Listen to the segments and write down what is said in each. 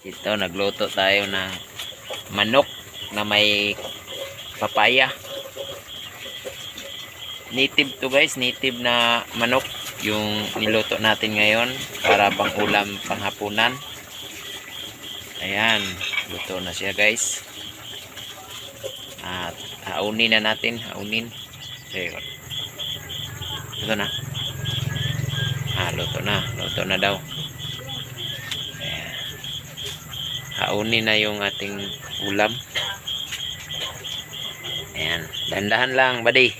Ito, nagluto tayo ng manok na may papaya. Native to guys, native na manok yung niluto natin ngayon para pang ulam panghapunan. Ayan, luto na siya guys. At haunin na natin, haunin. Ayun. Luto na. Ah, luto na, luto na daw. Ayan. Haunin na yung ating ulam. Ayan, dandahan lang, buddy.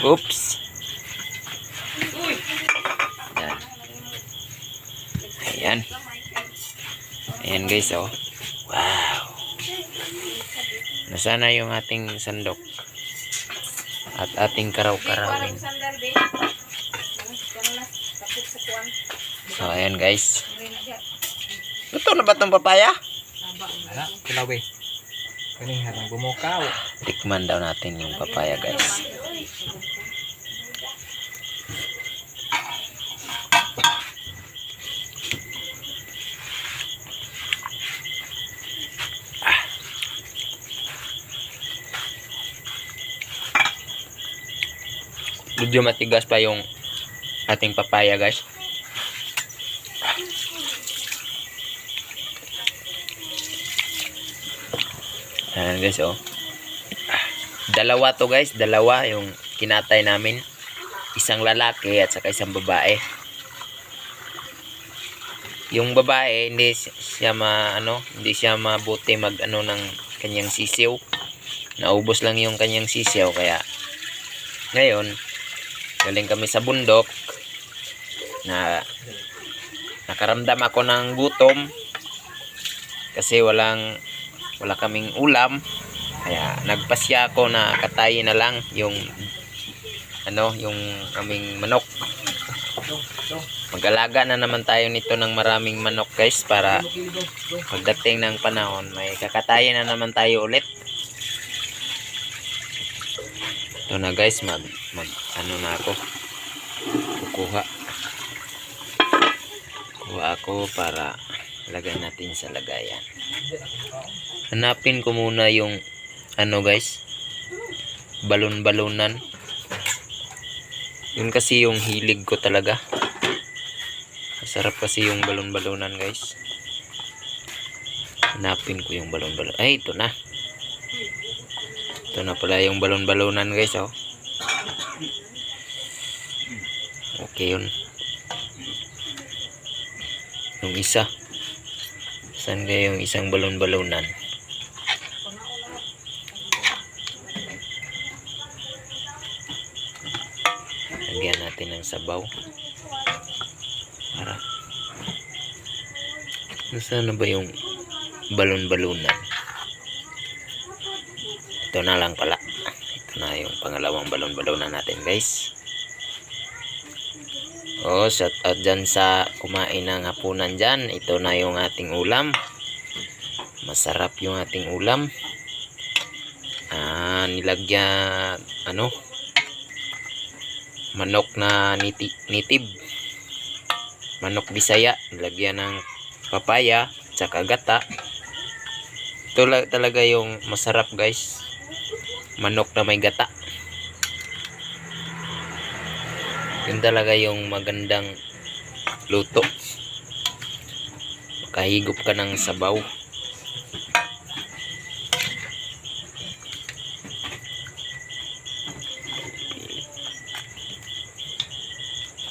Oops. Ayan. Ayan. Ayan guys, oh. Wow. Nasana yung ating sandok. At ating karaw-karawin. So, ayan guys. Ito na ba itong papaya? Wala, kilaw eh. Kaning harang bumukaw. Tikman daw natin yung papaya guys. Ah. Medyo matigas pa yung ating papaya guys. Ayan guys oh. Dalawa to guys, dalawa yung kinatay namin. Isang lalaki at saka isang babae. Yung babae hindi si- siya ma ano, hindi siya mabuti mag ano ng kanyang sisiw. Naubos lang yung kanyang sisiw kaya ngayon galing kami sa bundok na nakaramdam ako ng gutom kasi walang wala kaming ulam. Kaya nagpasya ako na katayin na lang yung ano yung aming manok. Mag-alaga na naman tayo nito ng maraming manok guys para pagdating ng panahon may kakatayin na naman tayo ulit. Ito na guys mag, mag ano na ako. Kukuha. Kuha ako para lagay natin sa lagayan hanapin ko muna yung ano guys. Balon-balonan. Yun kasi yung hilig ko talaga. Masarap kasi yung balon-balonan guys. Hanapin ko yung balon-balon ay ito na. Ito na pala yung balon-balonan guys oh. Okay yun. Yung isa. Saan kaya yung isang balon-balonan lagyan natin ng sabaw. Para. Nasaan na ba yung balon-balunan? Ito na lang pala. Ito na yung pangalawang balon-balunan natin guys. Oh shout out dyan sa kumain ng hapunan dyan. Ito na yung ating ulam. Masarap yung ating ulam. Ah nilagyan ano manok na niti, nitib. Manok bisaya nilagyan ng papaya tsaka gata. Ito la- talaga yung masarap guys. Manok na may gata. Yun talaga yung magandang luto. Makahigop ka ng sabaw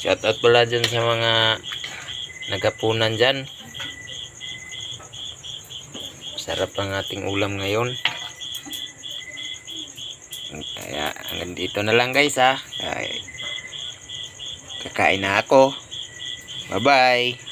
Shout out pala dyan sa mga nagapunan dyan. Sarap ang ating ulam ngayon. Kaya hanggang dito na lang guys ha. Kakain na ako. Bye bye.